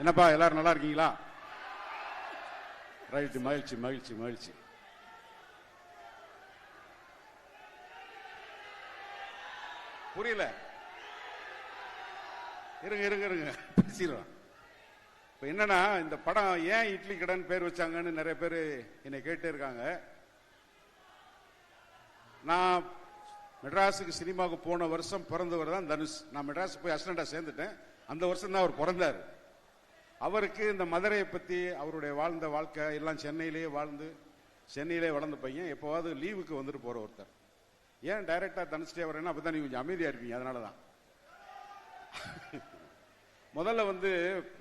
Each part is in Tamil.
என்னப்பா எல்லாரும் நல்லா இருக்கீங்களா? ரைட்டு மகிழ்ச்சி மகிழ்ச்சி மகிழ்ச்சி. புரியல. இருங்க இருங்க இருங்க. பேசிடுறோம் இப்போ என்னன்னா இந்த படம் ஏன் இட்லி கடன் பேர் வச்சாங்கன்னு நிறைய பேர் என்னை கேட்டே இருக்காங்க. நான் மெட்ராஸுக்கு சினிமாவுக்கு போன வருஷம் பிறந்தவர் தான் தனுஷ். நான் மெட்ராஸ் போய் அசிஸ்டண்டா சேர்ந்துட்டேன். அந்த வருஷம் தான் அவர் பிறந்தார். அவருக்கு இந்த மதுரையை பற்றி அவருடைய வாழ்ந்த வாழ்க்கை எல்லாம் சென்னையிலேயே வாழ்ந்து சென்னையிலே வளர்ந்த பையன் எப்போவாவது லீவுக்கு வந்துட்டு போற ஒருத்தர். ஏன் டைரக்டா தனுஷ்டே வரேன்னா அப்பதான் நீங்கள் கொஞ்சம் அமைதியா இருப்பீங்க அதனால தான் முதல்ல வந்து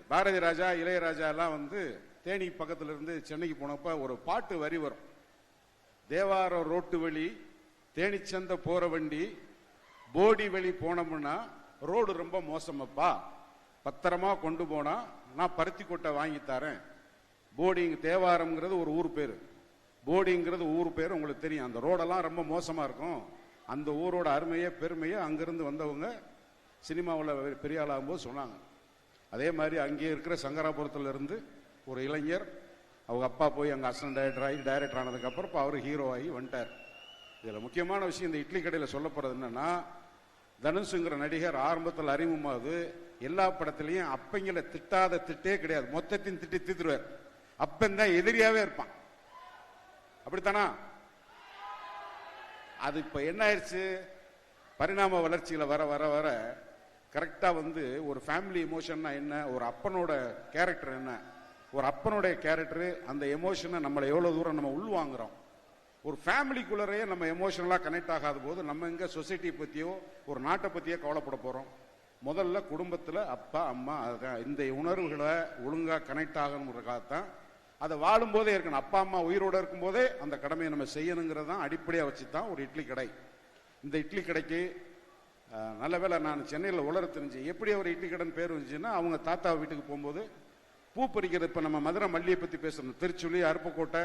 பாரதி ராஜா இளையராஜா எல்லாம் வந்து தேனி பக்கத்துல இருந்து சென்னைக்கு போனப்ப ஒரு பாட்டு வரி வரும். தேவாரம் ரோட்டு வழி தேனிச்சந்த போற வண்டி போடி வழி போனோம்னா ரோடு ரொம்ப மோசமப்பா பத்திரமா கொண்டு போனா நான் பருத்தி கொட்டை வாங்கி தரேன். போடிங் தேவாரம்ங்கிறது ஒரு ஊர் பேர். போடிங்கிறது ஊர் பேர் உங்களுக்கு தெரியும். அந்த ரோடெல்லாம் ரொம்ப மோசமாக இருக்கும். அந்த ஊரோட அருமையே பெருமையே அங்கிருந்து வந்தவங்க சினிமாவில் பெரிய ஆளாகும்போது சொன்னாங்க. அதே மாதிரி அங்கே இருக்கிற சங்கராபுரத்துலேருந்து ஒரு இளைஞர் அவங்க அப்பா போய் அங்கே அசிஸ்டன்ட் டைரக்டர் ஆகி டைரக்டர் ஆனதுக்கப்புறம் இப்போ அவர் ஹீரோ ஆகி வந்துட்டார். இதில் முக்கியமான விஷயம் இந்த இட்லி கடையில் சொல்லப்படுறது போகிறது தனுஷுங்கிற நடிகர் ஆரம்பத்தில் அறிமுகமாகுது. எல்லா படத்துலையும் அப்பங்களை திட்டாத திட்டே கிடையாது. மொத்தத்தையும் திட்டி தீத்துருவார் அப்பன் தான் எதிரியாவே இருப்பான். அப்படித்தானா? அது இப்ப என்ன ஆயிடுச்சு? பரிணாம வளர்ச்சியில வர வர வர கரெக்டா வந்து ஒரு ஃபேமிலி எமோஷன்னா என்ன? ஒரு அப்பனோட கேரக்டர் என்ன? ஒரு அப்பனுடைய கேரக்டர் அந்த எமோஷனை நம்மளை எவ்வளவு தூரம் நம்ம உள்வாங்குறோம்? ஒரு ஃபேமிலிக்குள்ளரையே நம்ம எமோஷனலாக கனெக்ட் ஆகாத போது நம்ம எங்க சொசைட்டி பற்றியோ ஒரு நாட்டை பற்றியோ கவலைப்பட போகிறோம் முதல்ல குடும்பத்தில் அப்பா அம்மா அதுதான் இந்த உணர்வுகளை ஒழுங்காக கனெக்ட் ஆகணுங்கிறதுக்காகத்தான் அதை வாழும்போதே இருக்கணும். அப்பா அம்மா உயிரோடு இருக்கும்போதே அந்த கடமையை நம்ம செய்யணுங்கிறது தான் அடிப்படையாக வச்சு தான் ஒரு இட்லி கடை. இந்த இட்லி கடைக்கு நல்ல வேளை நான் சென்னையில் உலர தெரிஞ்சு எப்படி ஒரு இட்லி கடைன்னு பேர் வந்துச்சுன்னா அவங்க தாத்தா வீட்டுக்கு போகும்போது பூ பறிக்கிறது இப்போ நம்ம மதுரை மல்லியை பற்றி பேசணும் திருச்சுழி அருப்புக்கோட்டை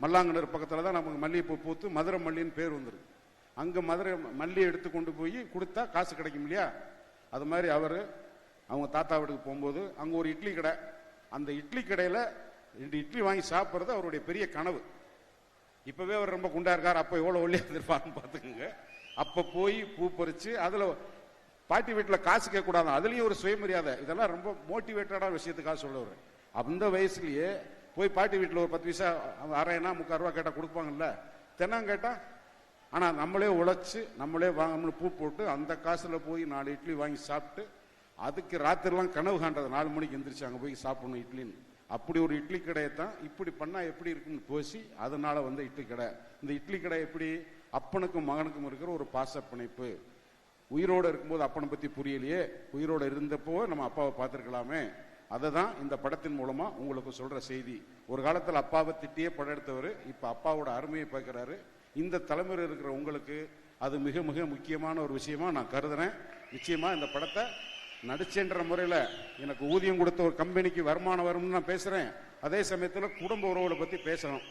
மல்லாங்கனர் பக்கத்தில் தான் நமக்கு மல்லிகைப்பூ பூத்து மதுரை மல்லின்னு பேர் வந்துருக்கு அங்கே மதுரை மல்லியை எடுத்து கொண்டு போய் கொடுத்தா காசு கிடைக்கும் இல்லையா? அது மாதிரி அவர் அவங்க தாத்தா வீட்டுக்கு போகும்போது அங்கே ஒரு இட்லி கடை. அந்த இட்லி கடையில் ரெண்டு இட்லி வாங்கி சாப்பிட்றது அவருடைய பெரிய கனவு. இப்போவே அவர் ரொம்ப குண்டா இருக்கார். அப்போ எவ்வளோ ஒல்லியாக இருந்திருப்பாருன்னு பார்த்துக்கோங்க. அப்போ போய் பூ பறித்து அதில் பாட்டி வீட்டில் காசு கேட்கக்கூடாது கூடாது ஒரு சுயமரியாதை. இதெல்லாம் ரொம்ப மோட்டிவேட்டடான விஷயத்துக்காக சொல்லுவார் அந்த வயசுலேயே போய் பாட்டி வீட்டில் ஒரு பத்து பைசா அரைனா முக்கால் ரூபா கேட்டால் கொடுப்பாங்கல்ல? தினம் கேட்டால் ஆனால் நம்மளே உழைச்சி நம்மளே வாங்கணும்னு பூ போட்டு அந்த காசில் போய் நாலு இட்லி வாங்கி சாப்பிட்டு அதுக்கு ராத்திரிலாம் கனவு காண்றது. நாலு மணிக்கு எந்திரிச்சு அங்கே போய் சாப்பிடணும் இட்லின்னு. அப்படி ஒரு இட்லி கடையை தான் இப்படி பண்ணால் எப்படி இருக்குன்னு போசி அதனால வந்து இட்லி கடை. இந்த இட்லி கடை எப்படி? அப்பனுக்கும் மகனுக்கும் இருக்கிற ஒரு பாச பிணைப்பு உயிரோடு இருக்கும்போது அப்பனை பற்றி புரியலையே. உயிரோடு இருந்தப்போ நம்ம அப்பாவை பார்த்துருக்கலாமே. அதை தான் இந்த படத்தின் மூலமா உங்களுக்கு சொல்ற செய்தி. ஒரு காலத்தில் அப்பாவை திட்டியே படம் எடுத்தவர் இப்ப அப்பாவோட அருமையை பார்க்கிறாரு. இந்த தலைமுறை இருக்கிற உங்களுக்கு அது மிக மிக முக்கியமான ஒரு விஷயமா நான் கருதுறேன். நிச்சயமா இந்த படத்தை நடிச்சேன்ற முறையில் எனக்கு ஊதியம் கொடுத்த ஒரு கம்பெனிக்கு வருமானம் வரும்னு நான் பேசுறேன். அதே சமயத்தில் குடும்ப உறவுகளை பத்தி பேசணும்.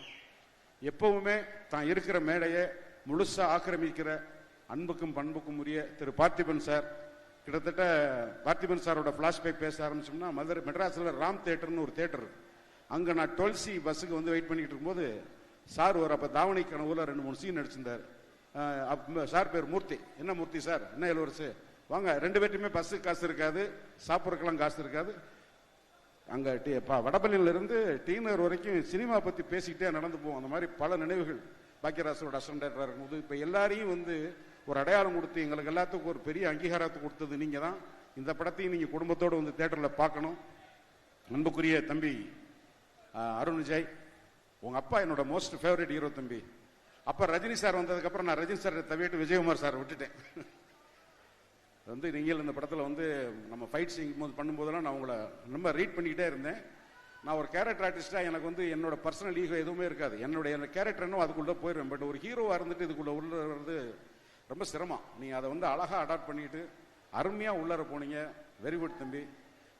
எப்பவுமே தான் இருக்கிற மேடையை முழுசா ஆக்கிரமிக்கிற அன்புக்கும் பண்புக்கும் உரிய திரு பார்த்திபன் சார் கிட்டத்தட்ட பார்த்திபன் சாரோட பிளாஷ்பேக் பேச ஆரம்பிச்சோம்னா மதுரை மெட்ராஸில் ராம் தேட்டர்னு ஒரு தேட்டர் அங்கே நான் டுவெல்சி பஸ்ஸுக்கு வந்து வெயிட் பண்ணிக்கிட்டு இருக்கும்போது சார் ஒரு அப்போ தாவணி கனவுல ரெண்டு மூணு சீன் நடிச்சிருந்தார். சார் பேர் மூர்த்தி. என்ன மூர்த்தி சார்? என்ன இளவரசு? வாங்க ரெண்டு பேர்ட்டுமே பஸ்ஸு காசு இருக்காது சாப்பிட்றதுக்கெல்லாம் காசு இருக்காது. அங்கே டி- ப- டீனர் வரைக்கும் சினிமா பற்றி பேசிக்கிட்டே நடந்து போவோம். அந்த மாதிரி பல நினைவுகள். பாக்கியராசரோட டேரக்டராக இருக்கும்போது இப்போ எல்லாரையும் வந்து ஒரு அடையாளம் கொடுத்து எங்களுக்கு எல்லாத்துக்கும் ஒரு பெரிய அங்கீகாரத்தை கொடுத்தது நீங்க தான் இந்த படத்தையும் நீங்க குடும்பத்தோடு வந்து தேட்டரில் பார்க்கணும். அன்புக்குரிய தம்பி அருண் விஜய் உங்க அப்பா என்னோட மோஸ்ட் ஃபேவரட் ஹீரோ தம்பி. அப்ப ரஜினி சார் வந்ததுக்கப்புறம் நான் ரஜினி சார் தவிட்டு விஜயகுமார் சார் விட்டுட்டேன். வந்து நீங்கள் இந்த படத்தில் வந்து நம்ம ஃபைட் செய்யும் போது பண்ணும்போதெல்லாம் நான் உங்களை ரொம்ப ரீட் பண்ணிக்கிட்டே இருந்தேன். நான் ஒரு கேரக்டர் ஆர்டிஸ்டாக எனக்கு வந்து என்னோட பர்சனல் ஈகோ எதுவுமே இருக்காது. என்னுடைய கேரக்டர் என்ன அதுக்குள்ளே போயிடுவேன். பட் ஒரு ஹீரோவாக இருந்துட்டு இதுக்குள்ளே உள்ள வர்றது ரொம்ப சிரமம். நீங்கள் அதை வந்து அழகாக அடாப்ட் பண்ணிட்டு அருமையாக உள்ளார போனீங்க. வெரி குட் தம்பி.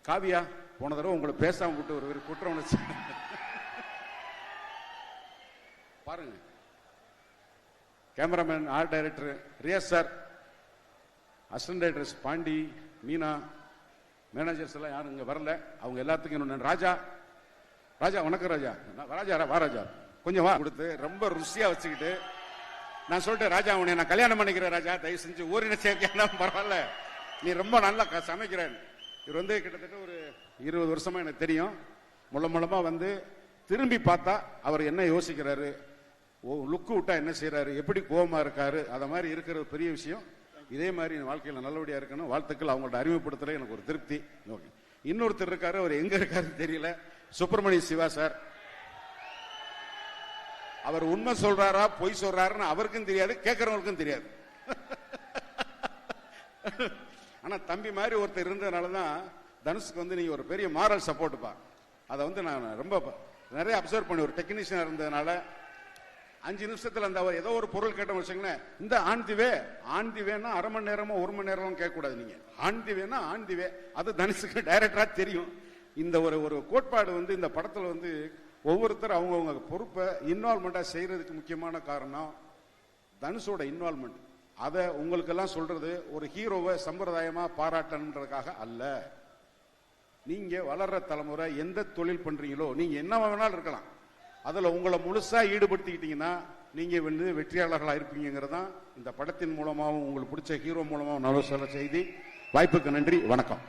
காவியா போன தடவை உங்களை பேசாமல் விட்டு ஒரு வெறி குற்ற உணர்ச்சி பாருங்க. Cameraman art director Riyaz sir assistant directors Pandi Meena managers எல்லாம் யாரும் இங்கே வரல. அவங்க எல்லாத்துக்கும் இன்னொன்று ராஜா ராஜா வணக்கம் ராஜா. ராஜா வா ராஜா. கொஞ்சம் வா. கொடுத்து ரொம்ப ருசியாக வச்சுக்கிட்டு நான் சொல்லிட்டேன் ராஜா உன்னை நான் கல்யாணம் பண்ணிக்கிறேன் ராஜா. தயவு செஞ்சு ஊரின சேர்க்கையானாலும் பரவாயில்ல. நீ ரொம்ப நல்லா க- சமைக்கிறேன். இவர் வந்து கிட்டத்தட்ட ஒரு இருபது வருஷமா எனக்கு தெரியும். முள்ள மூலமா வந்து திரும்பி பார்த்தா அவர் என்ன யோசிக்கிறாரு? ஓ லுக்கு விட்டா என்ன செய்யறாரு எப்படி கோபமா இருக்காரு? அதை மாதிரி இருக்கிறது பெரிய விஷயம். இதே மாதிரி என் வாழ்க்கையில் நல்லபடியா இருக்கணும். வாழ்த்துக்கள். அவங்கள்ட்ட அறிமுகப்படுத்தல எனக்கு ஒரு திருப்தி. ஓகே இன்னொருத்தர் இருக்காரு. அவர் எங்க இருக்காருன்னு தெரியல. சுப்பிரமணிய சிவா சார். அவர் உண்மை சொல்றாரா பொய் சொல்றாருன்னு அவருக்கும் தெரியாது கேட்கறவங்களுக்கும் தெரியாது. ஆனா தம்பி மாதிரி ஒருத்தர் இருந்ததுனால தான் தனுஷுக்கு வந்து நீங்க ஒரு பெரிய மாரல் சப்போர்ட்டுப்பா அதை வந்து நான் ரொம்ப நிறைய அப்சர்வ் பண்ணி ஒரு டெக்னீஷியன் இருந்ததுனால அஞ்சு நிமிஷத்துல அந்த ஏதோ ஒரு பொருள் கேட்ட வச்சுங்களேன் இந்த ஆண்திவே ஆண்திவேன்னா அரை மணி நேரமோ ஒரு மணி நேரமும் கேட்கக்கூடாது நீங்க. ஆண்திவேனா ஆண்திவே அது தனுஷுக்கு டைரக்டரா தெரியும். இந்த ஒரு ஒரு கோட்பாடு வந்து இந்த படத்துல வந்து ஒவ்வொருத்தர் அவங்கவுங்க பொறுப்பை இன்வால்மெண்டா செய்யறதுக்கு முக்கியமான காரணம் தனுஷோட இன்வால்மெண்ட் அதை உங்களுக்கெல்லாம் சொல்றது ஒரு ஹீரோவை சம்பிரதாயமா பாராட்டணுன்றதுக்காக அல்ல. நீங்க வளர்ற தலைமுறை எந்த தொழில் பண்றீங்களோ நீங்க என்ன வேணாலும் இருக்கலாம். அதுல உங்களை முழுசா ஈடுபடுத்திக்கிட்டீங்கன்னா நீங்க வந்து வெற்றியாளர்களா இருப்பீங்கிறது தான் இந்த படத்தின் மூலமாகவும் உங்களுக்கு பிடிச்ச ஹீரோ மூலமாகவும் நல்ல சொல்ல செய்தி. வாய்ப்புக்கு நன்றி வணக்கம்.